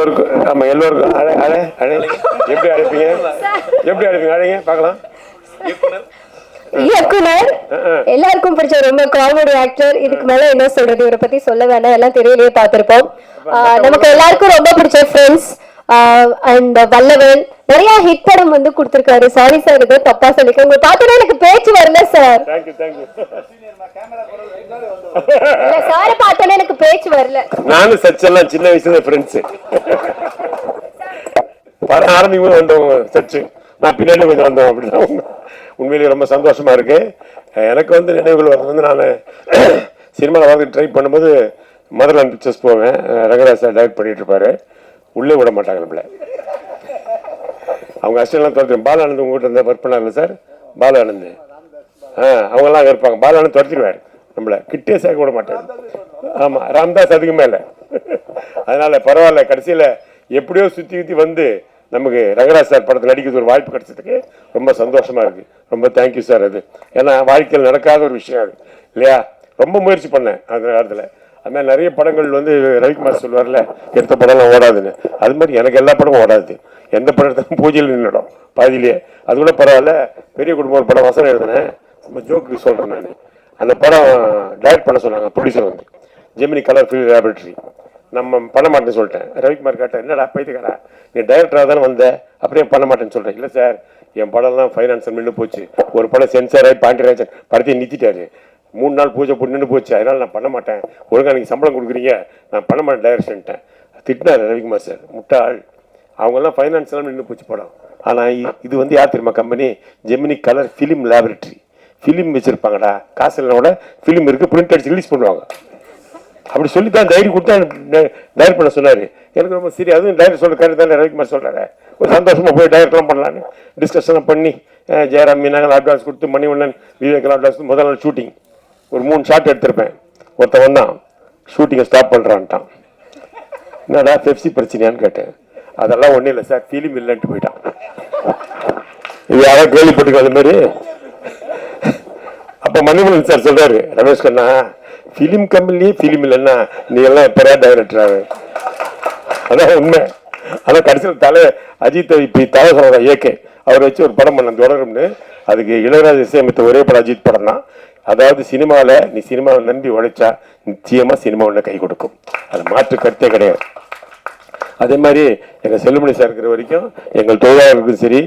எல்லோருக்கும் ஆமா எல்லோருக்கும். அழை அழை அழை. எப்படி அழைப்பீங்க? எப்படி அழைப்பீங்க? அழைங்க பார்க்கலாம். இயக்குனர். எல்லாருக்கும் பிடிச்ச ரொம்ப காமெடி ஆக்டர் இதுக்கு மேல என்ன சொல்றது? இவரை பத்தி சொல்ல வேணாம். எல்லாம் தெரியலையே பார்த்திருப்போம். நமக்கு எல்லாருக்கும் ரொம்ப பிடிச்ச ஃப்ரெண்ட்ஸ் அண்ட் வல்லவன் நிறைய ஹிட் படம் வந்து கொடுத்திருக்காரு. சாரி சார் இது தப்பா சொல்லிக்க உங்க பார்த்தோன்னா எனக்கு பேச்சு வரல சார் சாரை பார்த்தோன்னே எனக்கு பேச்சு வரல. நானும் சச் எல்லாம் சின்ன வயசுல ஃப்ரெண்ட்ஸு படம் ஆரம்பிக்கும் வந்தவங்க சச்சு. நான் பின்னாடி கொஞ்சம் வந்தோம் அப்படிதான் உண்மையிலேயே ரொம்ப சந்தோஷமா இருக்கு. எனக்கு வந்து நினைவுகள் வர்றது வந்து நான் சினிமாவில் வந்து ட்ரை பண்ணும்போது மதுரன் பிக்சர்ஸ் போவேன். ரங்கராஜ் சார் டைரக்ட் பண்ணிட்டு இருப்பாரு. உள்ளே விட மாட்டாங்க நம்மள. அவங்க அசிஸ்டன்ட்லாம் துரத்து பாலானந்த் உங்ககிட்ட இருந்தால் ஒர்க் பண்ணாங்க சார்? பாலானந்த். ஆ அவங்கெல்லாம் அங்கே இருப்பாங்க. பாலானந்த் துரத்திடுவார் நம்மள. கிட்டே சேர்க்க விட மாட்டார். ஆமாம் ராம்தாஸ் அதுக்கு மேலே. அதனால் பரவாயில்ல கடைசியில் எப்படியோ சுற்றி சுற்றி வந்து நமக்கு ரங்கராஜ் சார் படத்தில் நடிக்கிறது ஒரு வாய்ப்பு கிடைச்சதுக்கு ரொம்ப சந்தோஷமா இருக்குது ரொம்ப தேங்க்யூ சார் அது. ஏன்னா வாழ்க்கையில் நடக்காத ஒரு விஷயம் அது. இல்லையா? ரொம்ப முயற்சி பண்ணேன் அந்த காலத்தில் அது மாதிரி நிறைய படங்கள் வந்து ரவிக்குமார் சொல்லுவார்ல எடுத்த படம்லாம் ஓடாதுன்னு. அது மாதிரி எனக்கு எல்லா படமும் ஓடாது. எந்த படத்தையும் பூஜையில் நின்றுடும் பாதியிலேயே அது கூட பரவாயில்ல பெரிய குடும்பம் ஒரு படம் வசனம் எழுதினேன். ரொம்ப ஜோக்கு சொல்கிறேன் நான். அந்த படம் டைரக்ட் பண்ண சொன்னாங்க ப்ரொடியூசர் வந்து. ஜெமினி கலர் ஃபில் லேபரேட்டரி நம்ம பண்ண மாட்டேன்னு சொல்லிட்டேன். ரவிக்குமார் கேட்டேன் என்னடா பைத்துக்காரா நீ டைரக்டராக தானே வந்த? அப்படியே பண்ண மாட்டேன்னு சொல்கிறேன் இல்லை சார் என் படம்லாம் ஃபைனான்சர் நின்று போச்சு. ஒரு படம் சென்சார் ஆகி பாண்டியராஜன் படத்தையும் நிறுத்திட்டாரு. மூணு நாள் பூஜை போட்டு நின்று போச்சு. அதனால் நான் பண்ண மாட்டேன். ஒழுங்காக நீங்கள் சம்பளம் கொடுக்குறீங்க. நான் பண்ண மாட்டேன் டைரக்ஷன்ட்டேன் திட்டினார் ரவிக்குமார் சார். முட்டாள். அவங்கெல்லாம் ஃபைனான்ஸ்லாம் நின்று போச்சு படம். ஆனால் இது வந்து யார் தெரியுமா company Gemini colour film laboratory film வச்சுருப்பாங்கடா. காசு இல்லைனா கூட ஃபிலிம் இருக்குது பிரிண்ட் அடிச்சு ரிலீஸ் பண்ணுவாங்க. அப்படி சொல்லி தான் டைரி கொடுத்தா டைரக்ட் பண்ண சொன்னார். எனக்கு ரொம்ப சரி அதுவும் டைரக்ட் சொல்கிற கருத்து தானே ரவிக்குமார் சொல்கிறாரு ஒரு சந்தோஷமாக போய் டைரக்ட்லாம் பண்ணலான்னு டிஸ்கஷன்லாம் பண்ணி ஜெயராம் மீனாங்க அட்வான்ஸ் கொடுத்து மணிவண்ணன் விவேக்கெல்லாம் அட்வான்ஸ் முதல் நாள் ஷூட்டிங் ஒரு மூணு ஷாட் எடுத்திருப்பேன். ஒருத்தன் வந்தான் ஷூட்டிங்கை ஸ்டாப் பண்ணுறான்ட்டான் என்னடா பெப்சி பிரச்சனையான்னு கேட்டேன். அதெல்லாம் ஒன்றும் இல்லை சார் ஃபிலிம் இல்லைன்ட்டு போயிட்டான். இது யாராவது கேள்விப்பட்டிருக்கோம் அது மாதிரி? அப்ப மணிமலன் சார் சொல்றாரு ரமேஷ் கண்ணா ஃபிலிம் கம்பெனிலேயே ஃபிலிம் இல்லைன்னா நீ எல்லாம் எப்பரா டைரக்டர் ஆகு அதான் உண்மை. ஆனால் கடைசியில் தலை அஜித் இப்படி தலை சொல்ற ஏகே அவரை வச்சு ஒரு படம் பண்ண தொடரும்னு. அதுக்கு இளையராஜா இசையமைத்த ஒரே படம் அஜித் படம் தான் அதாவது சினிமாவில் நீ சினிமாவை நம்பி உழைச்சா நிச்சயமாக சினிமா ஒன்று கை கொடுக்கும். அது மாற்று கருத்தே கிடையாது. அதே மாதிரி எங்கள் செல்லுமணி சார் இருக்கிற வரைக்கும் எங்கள் தொழிலாளர்களுக்கும் சரி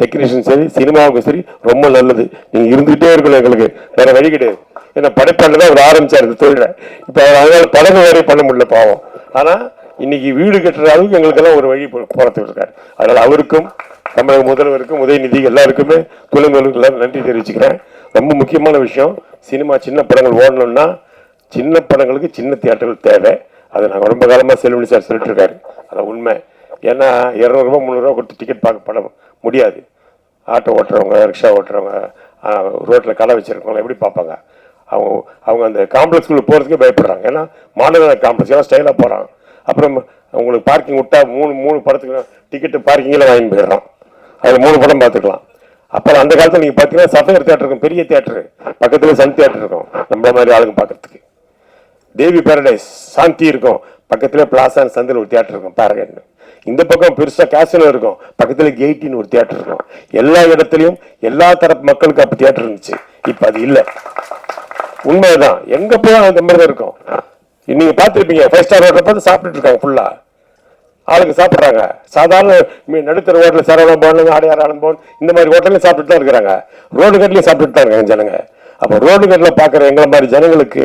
டெக்னீஷியன் சரி சினிமாவுக்கும் சரி ரொம்ப நல்லது. நீங்கள் இருந்துகிட்டே இருக்கணும் எங்களுக்கு. வேறு வழி கிடையாது. ஏன்னா படைப்பாளர் தான் அவர் ஆரம்பிச்சார் இந்த தொழிலை. இப்போ அதனால் படகு வேறையும் பண்ண முடியல பாவம். ஆனால் இன்னைக்கு வீடு கட்டுற அளவுக்கு எங்களுக்கெல்லாம் ஒரு வழி போறதுக்கு இருக்கார். அதனால் அவருக்கும் தமிழக முதல்வருக்கும் உதயநிதி எல்லாருக்குமே தொழில்நுட்பங்களுக்கு எல்லாம் நன்றி தெரிவிச்சுக்கிறேன். ரொம்ப முக்கியமான விஷயம். சினிமா சின்ன படங்கள் ஓடணும்னா சின்ன படங்களுக்கு சின்ன தியேட்டர்கள் தேவை. அதை நாங்கள் ரொம்ப காலமாக செல்வனி சார் சொல்லிட்டு இருக்காரு அதான் உண்மை. ஏன்னா இரநூறுபா முந்நூறுரூவா கொடுத்து டிக்கெட் பார்க்க படம் முடியாது. ஆட்டோ ஓட்டுறவங்க ரிக்ஷா ஓட்டுறவங்க ரோட்டில் கடை வச்சிருக்கவங்க எப்படி பார்ப்பாங்க? அவங்க அவங்க அந்த காம்ப்ளெக்ஸ்குள்ளே போகிறதுக்கே பயப்படுறாங்க. ஏன்னா மாநகர காம்ப்ளெக்ஸ் எல்லாம் ஸ்டைலாக போகிறான் அப்புறம் அவங்களுக்கு பார்க்கிங் விட்டா மூணு மூணு படத்துக்கு டிக்கெட்டு பார்க்கிங்கில் வாங்கி போயிடுறான். அதில் மூணு படம் பார்த்துக்கலாம். அப்புறம் அந்த காலத்தில் நீங்கள் பார்த்தீங்கன்னா சஃபயர் தேட்டர் இருக்கும் பெரிய தேட்டரு பக்கத்தில் சன் தேட்டர் இருக்கும் நம்மள மாதிரி ஆளுங்க பார்க்கறதுக்கு தேவி பேரடைஸ் சாந்தி இருக்கும். பக்கத்தில் பிளாசான் சந்தில் ஒரு தேட்டர் இருக்கும் பாரகன் இந்த பக்கம் பெருசாக கேசனோ இருக்கும் பக்கத்தில் கெய்டின்னு ஒரு தேட்டர் இருக்கும். எல்லா இடத்துலையும் எல்லா தரப்பு மக்களுக்கு அப்போ தேட்டர் இருந்துச்சு. இப்போ அது இல்ல. உண்மைதான். எங்கே போய் அந்த மாதிரி தான் இருக்கும். நீங்கள் பார்த்துருப்பீங்க ஃபைவ் ஸ்டார் ஹோட்டல் பார்த்து சாப்பிட்டுட்டு இருக்காங்க ஃபுல்லாக ஆளுங்க சாப்பிட்றாங்க. சாதாரண மீ- நடுத்தர ஹோட்டல் சரவணம் போன் ஆடையார் ஆளும் போன் இந்த மாதிரி ஹோட்டல்லையும் சாப்பிட்டுட்டு தான் இருக்கிறாங்க. ரோடு கட்டிலையும் சாப்பிட்டுட்டு தான் இருக்காங்க ஜனங்க. அப்போ ரோடு கட்டில் பார்க்குற எங்களை மாதிரி ஜனங்களுக்கு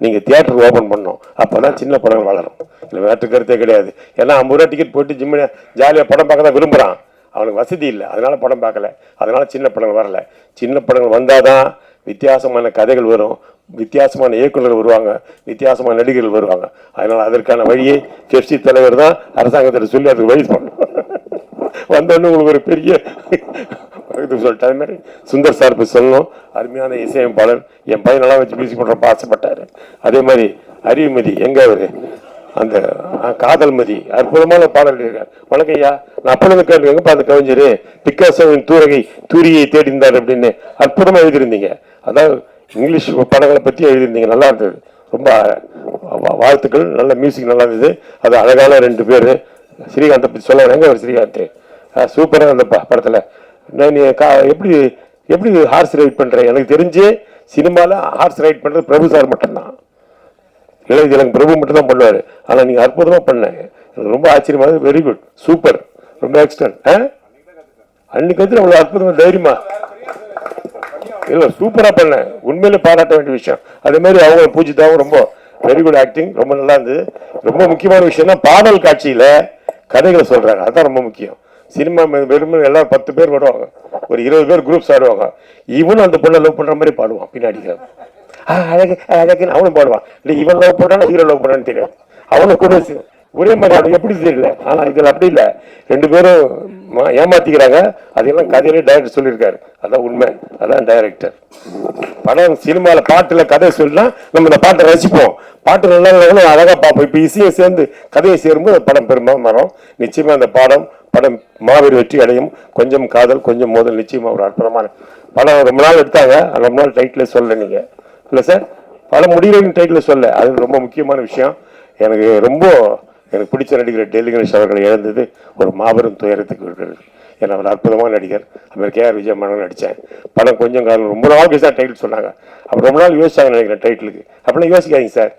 நீங்கள் தியேட்டர் ஓப்பன் பண்ணணும். அப்போ தான் சின்ன படங்கள் வளரும். இல்லை வேற்று கருத்தே கிடையாது. ஏன்னா ஐம்பது ரூபா டிக்கெட் போட்டு ஜிம்மு ஜாலியாக படம் பார்க்க தான் விரும்புகிறான் அவனுக்கு வசதி இல்லை. அதனால் படம் பார்க்கல. அதனால் சின்ன படங்கள் வரல. சின்ன படங்கள் வந்தால் தான் வித்தியாசமான கதைகள் வரும் வித்தியாசமான இயக்குநர்கள் வருவாங்க வித்தியாசமான நடிகர்கள் வருவாங்க. அதனால் அதற்கான வழியை பெப்சி தலைவர் தான் அரசாங்கத்தில் சொல்லி அதுக்கு வழி பண்ணணும் வந்தோடனே உங்களுக்கு ஒரு பெரிய இது சொல்லிட்டு அது மாதிரி சுந்தர் சார் இப்போ சொல்லணும். அருமையான இசையமைப்பாளர். என் பையன் நல்லா வச்சு மியூசிக் பண்ணுறப்ப ஆசைப்பட்டாரு. அதே மாதிரி அறிவுமதி எங்கே அவர்? அந்த காதல் மதி அற்புதமான பாடல் இருக்கார் வணக்கம் ஐயா. நான் அப்பொழுது கேட்டு எங்கப்பா அந்த கவிஞர். பிக்காசோவின் தூரகை தூரியை தேடிந்தார் அப்படின்னு அற்புதமாக எழுதியிருந்தீங்க. அதாவது இங்கிலீஷ் படங்களை பற்றி எழுதியிருந்தீங்க நல்லா இருந்தது. ரொம்ப வா- வாழ்த்துக்கள் நல்ல மியூசிக் நல்லா இருந்தது. அது அழகான ரெண்டு பேர். ஸ்ரீகாந்தை பற்றி சொல்ல வராங்க ஒரு ஸ்ரீகாந்த். சூப்பராக அந்த படத்தில். நான் நீ கா எப்படி எப்படி ஹார்ஸ் ரைட் பண்ணுறேன் எனக்கு தெரிஞ்சு சினிமாவில் ஹார்ஸ் ரைட் பண்ணுறது பிரபு சார் மட்டும்தான். இளைய எனக்கு பிரபு மட்டும்தான் பண்ணுவார். ஆனால் நீங்கள் அற்புதமாக பண்ணேன் எனக்கு ரொம்ப ஆச்சரியமாக வெரி குட் சூப்பர் ரொம்ப எக்ஸ்டன்ட் ஆ? அன்னைக்கு வந்து அவ்வளோ அற்புதமாக தைரியமாக இல்லை சூப்பராக பண்ணேன் உண்மையிலே பாராட்ட வேண்டிய விஷயம். அதே மாதிரி அவங்க பூஜிதாவும் ரொம்ப வெரி குட் ஆக்டிங் ரொம்ப நல்லா இருந்தது. ரொம்ப முக்கியமான விஷயம்னா பாடல் காட்சியில் கதைகளை சொல்கிறாங்க அதுதான் ரொம்ப முக்கியம். சினிமா வெறும் எல்லாம் பத்து பேர் வருவாங்க. ஒரு இருபது பேர் குரூப்ஸ் ஆடுவாங்க. இவனும் அந்த பொண்ணை லவ் பண்ணுற மாதிரி பாடுவான் பின்னாடி. அழகு அழகுன்னு அவனும் பாடுவான். இல்லை இவன் லவ் பண்ணுறான் ஹீரோ லவ் பண்ணுறான்னு தெரியாது. அவனும் கூட ஒரே மாதிரி அது எப்படி தெரியல ஆனால் இதில் அப்படி இல்லை. ரெண்டு பேரும் மா- ஏமாத்திக்கிறாங்க. அதையெல்லாம் கதையிலே டைரக்டர் சொல்லியிருக்காரு. அதான் உண்மை. அதான் டைரக்டர் படம் சினிமாவில் பாட்டில் கதை சொல்லினா நம்ம இந்த பாட்டை ரசிப்போம். பாட்டு நல்லா அழகாக பார்ப்போம். இப்போ இசையை சேர்ந்து கதையை சேரும்போது படம் பெரும்பாலும் வரும். நிச்சயமாக அந்த பாடம் படம் மாபெரும் வெற்றி அடையும். கொஞ்சம் காதல் கொஞ்சம் மோதல் நிச்சயமாக ஒரு அற்புதமான படம். ரொம்ப நாள் எடுத்தாங்க. ரொம்ப நாள் டைட்டில் சொல்ல நீங்கள் இல்லை சார் படம் முடிகிறவங்க டைட்டில் சொல்ல அது ரொம்ப முக்கியமான விஷயம். எனக்கு ரொம்ப எனக்கு பிடிச்ச நடிகர் டெல்லி கணேஷ் அவர்களை இழந்தது ஒரு மாபெரும் துயரத்துக்கு இருக்கிறது ஏன்னா அவர் அற்புதமான நடிகர். அவர் கே ஆர் விஜய் நடித்தேன் படம் கொஞ்சம் காலம் ரொம்ப நாள் கழிச்சு தான் டைட்டில் சொன்னாங்க. அப்புறம் ரொம்ப நாள் யோசிச்சாங்க நினைக்கிறேன் டைட்டிலுக்கு அப்படிலாம் யோசிக்காதீங்க சார்.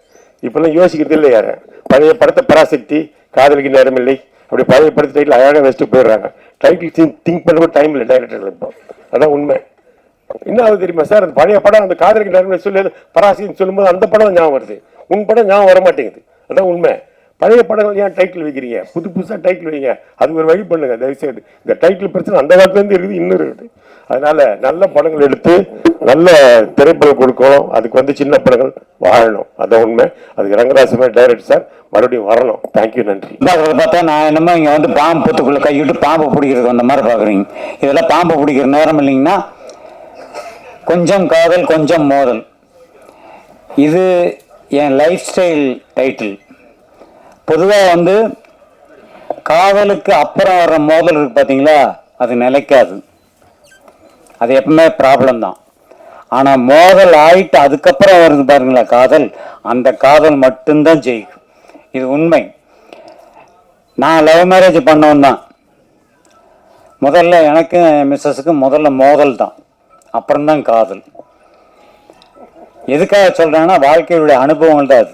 இப்பெல்லாம் யோசிக்கிறது இல்லை யார். பழைய படத்தை பராசக்தி காதலிக்கு நேரமில்லை அப்படி பழைய படத்தை டைட்டில் அழகாக வச்சுட்டு போயிடுறாங்க. டைட்டில் திங்க் பண்ண டைம் இல்லை டைரக்டர்கள் இப்போ. அதான் உண்மை. என்ன ஆகுது தெரியுமா சார்? அந்த பழைய படம் அந்த காதலிக்கு நேரம் சொல்லி பராசின்னு சொல்லும்போது அந்த படம் ஞாபகம் வருது. உன் படம் ஞாபகம் வர மாட்டேங்குது அதான் உண்மை. பழைய படங்கள் ஏன் டைட்டில் வைக்கிறீங்க? புது புதுசாக டைட்டில் வைங்க. அது ஒரு வழி பண்ணுங்க. தயவுசெய்து. இந்த டைட்டில் பிரச்சனை அந்த காலத்துலேருந்து இருக்குது இன்னும் இருக்குது. அதனால நல்ல படங்கள் எடுத்து நல்ல திரைப்படம் கொடுக்கணும். அதுக்கு வந்து சின்ன படங்கள் வாழணும். அதான் உண்மை. அதுக்கு ரங்கராசமே டைரக்டர் சார் மறுபடியும் வரணும். தேங்க்யூ நன்றி. பார்த்தா நான் என்னமோ இங்கே வந்து பாம்பு பொத்துக்குள்ளே கையிட்டு பாம்பை பிடிக்கிறது அந்த மாதிரி பார்க்குறீங்க. இதெல்லாம் பாம்பை பிடிக்கிற நேரம் இல்லைங்கன்னா கொஞ்சம் காதல் கொஞ்சம் மோதல். இது என் லைஃப் ஸ்டைல் டைட்டில் பொதுவாக வந்து காதலுக்கு அப்புறம் வர்ற மோதல் இருக்கு பார்த்தீங்களா அது நிலைக்காது. அது எப்பவுமே ப்ராப்ளம் தான். ஆனால் மோதல் ஆயிட்டு அதுக்கப்புறம் வருது பாருங்களா காதல். அந்த காதல் மட்டும்தான் ஜெயிக்கும். இது உண்மை. நான் லவ் மேரேஜ் பண்ணவன் தான். முதல்ல எனக்கும் மிஸ்ஸஸுக்கும் முதல்ல மோதல் தான். அப்புறம்தான் காதல். எதுக்காக சொல்கிறேன்னா வாழ்க்கையுடைய அனுபவங்கள் தான் அது.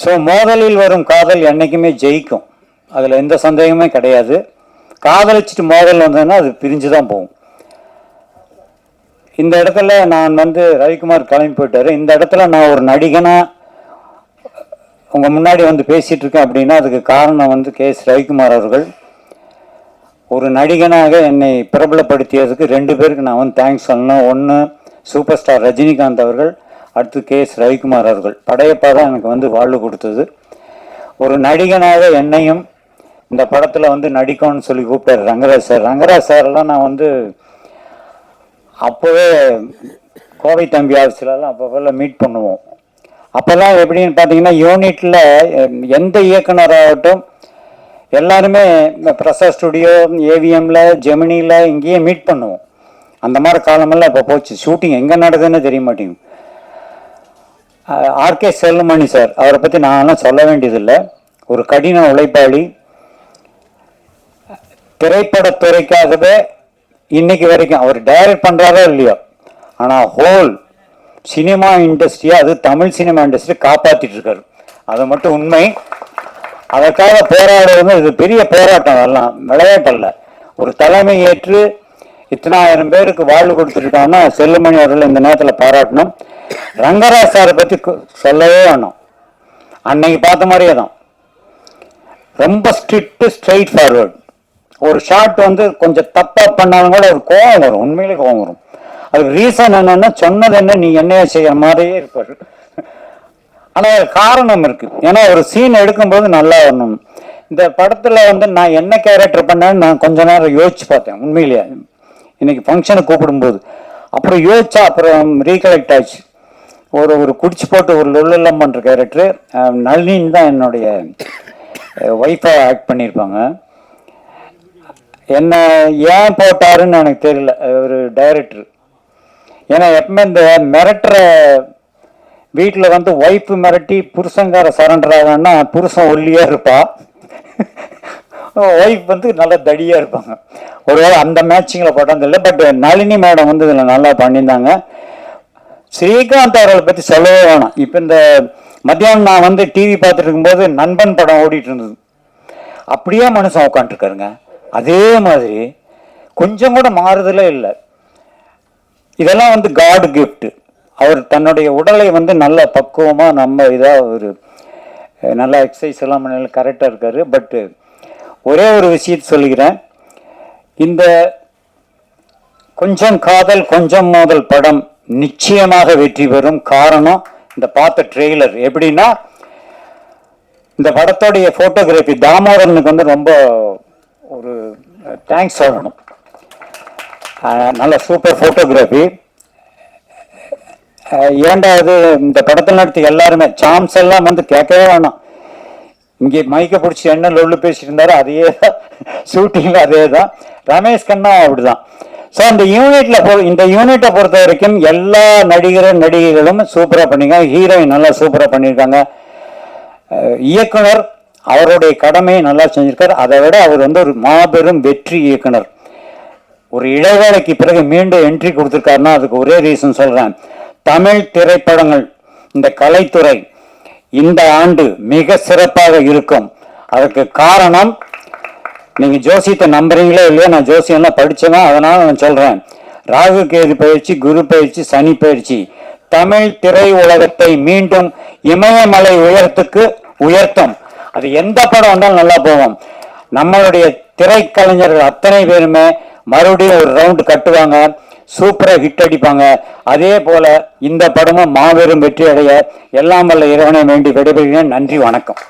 ஸோ மோதலில் வரும் காதல் என்றைக்குமே ஜெயிக்கும். அதில் எந்த சந்தேகமே கிடையாது. காதலிச்சுட்டு மோதல் வந்ததுன்னா அது பிரிஞ்சு தான் போகும். இந்த இடத்துல நான் வந்து ரவிக்குமார் கிளம்பி போயிட்டாரு. இந்த இடத்துல நான் ஒரு நடிகனாக உங்கள் முன்னாடி வந்து பேசிகிட்டு இருக்கேன் அப்படின்னா அதுக்கு காரணம் வந்து கே எஸ் ரவிக்குமார் அவர்கள். ஒரு நடிகனாக என்னை பிரபலப்படுத்தியதுக்கு ரெண்டு பேருக்கு நான் வந்து தேங்க்ஸ் சொல்லணும். ஒன்று சூப்பர் ஸ்டார் ரஜினிகாந்த் அவர்கள். அடுத்து கே எஸ் ரவிக்குமார் அவர்கள். படையப்பா தான் எனக்கு வந்து வாழ்வு கொடுத்தது. ஒரு நடிகனாக என்னையும் இந்த படத்தில் வந்து நடிக்கணும்னு சொல்லி கூப்பிட்டாரு ரங்கராஜ் சார். ரங்கராஜ் சார்லாம் நான் வந்து அப்போவே கோவை தம்பி ஆஃபீஸ்லலாம் அப்போல்லாம் மீட் பண்ணுவோம். அப்போல்லாம் எப்படின்னு பார்த்தீங்கன்னா யூனிட்டில் எந்த இயக்குனராகட்டும் எல்லாருமே இந்த ஸ்டுடியோ ஏவிஎம்மில் ஜெமினியில் இங்கேயே மீட் பண்ணுவோம். அந்த மாதிரி காலமெல்லாம் இப்போ போச்சு. ஷூட்டிங் எங்கே நடக்குதுன்னு தெரிய மாட்டேங்குது. ஆர்கே செல்லுமணி சார் அவரை பற்றி நான்லாம் சொல்ல வேண்டியதில்லை. ஒரு கடின உழைப்பாளி. திரைப்படத்துறைக்காகவே இன்னைக்கு வரைக்கும் அவர் டைரக்ட் பண்ணுறாரோ இல்லையோ ஆனால் ஹோல் சினிமா இண்டஸ்ட்ரியை அது தமிழ் சினிமா இண்டஸ்ட்ரி காப்பாற்றிட்டு இருக்காரு. அது மட்டும் உண்மை. அதற்காக போராடுறது இது பெரிய போராட்டம் அதெல்லாம். விளையாட்டல்ல ஒரு தலைமை ஏற்று இத்தனாயிரம் பேருக்கு வாழ்வு கொடுத்துருக்காங்கன்னா செல்லுமணி அவர்கள் இந்த நேரத்தில் பாராட்டணும். ரங்கராஜ் சாரை பற்றி சொல்லவே வேணும். அன்னைக்கு பார்த்த மாதிரியே தான். ரொம்ப ஸ்ட்ரிக்ட்டு ஸ்ட்ரைட் ஃபார்வர்டு ஒரு ஷாட் வந்து கொஞ்சம் தப்பாக பண்ணாலும் கூட ஒரு கோவம் வரும். உண்மையிலே கோவம் வரும். அதுக்கு ரீசன் என்னன்னா சொன்னது என்ன நீ என்னைய செய்கிற மாதிரியே இருப்பாரு. ஆனால் காரணம் இருக்குது ஏன்னா ஒரு சீன் எடுக்கும்போது நல்லா வரணும். இந்த படத்தில் வந்து நான் என்ன கேரக்டர் பண்ணேன்னு நான் கொஞ்ச நேரம் யோசிச்சு பார்த்தேன் உண்மையிலேயே. இன்னைக்கு ஃபங்க்ஷனை கூப்பிடும்போது. அப்புறம் யோசிச்சா அப்புறம் ரீகலெக்ட் ஆச்சு ஒரு ஒரு குடிச்சு போட்டு ஒரு லொல்லம்மன்ற பண்ற கேரக்டர் நளினின்னு தான் என்னுடைய ஒய்ஃபை ஆக்ட் பண்ணியிருப்பாங்க. என்ன ஏன் போட்டாருன்னு எனக்கு தெரியல. ஒரு டைரக்டர் ஏன்னா எப்பவுமே இந்த மிரட்டுற வீட்டில் வந்து ஒய்ஃப் மிரட்டி புருஷங்கார சரண்டர் ஆகணும்னா புருஷன் ஒல்லியாக இருப்பா. ஒய்ஃப் வந்து நல்லா தடியாக இருப்பாங்க. ஒருவேளை அந்த மேட்சிங்கில் பட்டதில்லை பட் நளினி மேடம் வந்து இதில் நல்லா பண்ணியிருந்தாங்க. ஸ்ரீகாந்த் அவர்களை பற்றி சொல்லவே வேணாம். இப்போ இந்த மத்தியானம் நான் வந்து டிவி பார்த்துட்டு இருக்கும்போது நண்பன் படம் ஓடிட்டு இருந்தது. அப்படியே மனுஷன் உட்காந்துருக்காருங்க அதே மாதிரி கொஞ்சம் கூட மாறுதலே இல்லை. இதெல்லாம் வந்து காட் கிஃப்ட் அவர் தன்னுடைய உடலை வந்து நல்ல பக்குவமாக நம்ம இதாக ஒரு நல்லா எக்ஸசைஸ் எல்லாம் பண்ணல கரெக்டாக இருக்கார். பட்டு ஒரே ஒரு விஷயத்தை சொல்லிக்கிறேன். இந்த கொஞ்சம் காதல் கொஞ்சம் மோதல் படம் நிச்சயமாக வெற்றி பெறும் காரணம் இந்த பார்த்த ட்ரெய்லர். எப்படின்னா இந்த படத்தோடைய ஃபோட்டோகிராஃபி தாமோதரனுக்கு வந்து ரொம்ப ஒரு தேங்க்ஸ் சொல்லணும். நல்ல சூப்பர் ஃபோட்டோகிராஃபி ஏண்டாவது இந்த படத்தில் நடத்தி எல்லாருமே சாம்ஸ் எல்லாம் வந்து கேட்கவே வேணாம். இங்கே மைக்க பிடிச்சி என்ன லொல்லு பேசிட்டு இருந்தாரோ அதே தான் ஷூட்டிங்கில் அதே தான். ரமேஷ் கண்ணா அப்படிதான். ஸோ அந்த யூனிட்ல இந்த யூனிட்டை பொறுத்த வரைக்கும் எல்லா நடிகரும் நடிகைகளும் சூப்பராக பண்ணியிருக்காங்க ஹீரோயின் நல்லா சூப்பராக பண்ணியிருக்காங்க இயக்குனர் அவருடைய கடமையை நல்லா செஞ்சிருக்கார். அதை விட அவர் வந்து ஒரு மாபெரும் வெற்றி இயக்குனர். ஒரு இடைவேளைக்கு பிறகு மீண்டும் என்ட்ரி கொடுத்துருக்காருன்னா அதுக்கு ஒரே ரீசன் சொல்கிறேன் தமிழ் திரைப்படங்கள் இந்த கலைத்துறை இந்த ஆண்டு மிக சிறப்பாக இருக்கும். அதற்கு காரணம் நீங்க ஜோசியத்தை நம்புறீங்களோ இல்லையோ நான் ஜோசியம்லாம் படிச்சவன் அதனால நான் சொல்றேன். ராகு கேது பயிற்சி குரு பயிற்சி சனி பயிற்சி. தமிழ் திரை உலகத்தை மீண்டும் இமயமலை உயரத்துக்கு உயர்த்தும். அது எந்த படம் வந்தாலும் நல்லா போகும். நம்மளுடைய திரைக்கலைஞர்கள் அத்தனை பேருமே மறுபடியும் ஒரு ரவுண்டு கட்டுவாங்க. சூப்பரா ஹிட் அடிப்பாங்க. அதே போல இந்த படமும் மாபெரும் வெற்றி அடைய எல்லாம் வல்ல இறைவனை வேண்டி விடைபெறுகிறேன். நன்றி வணக்கம்.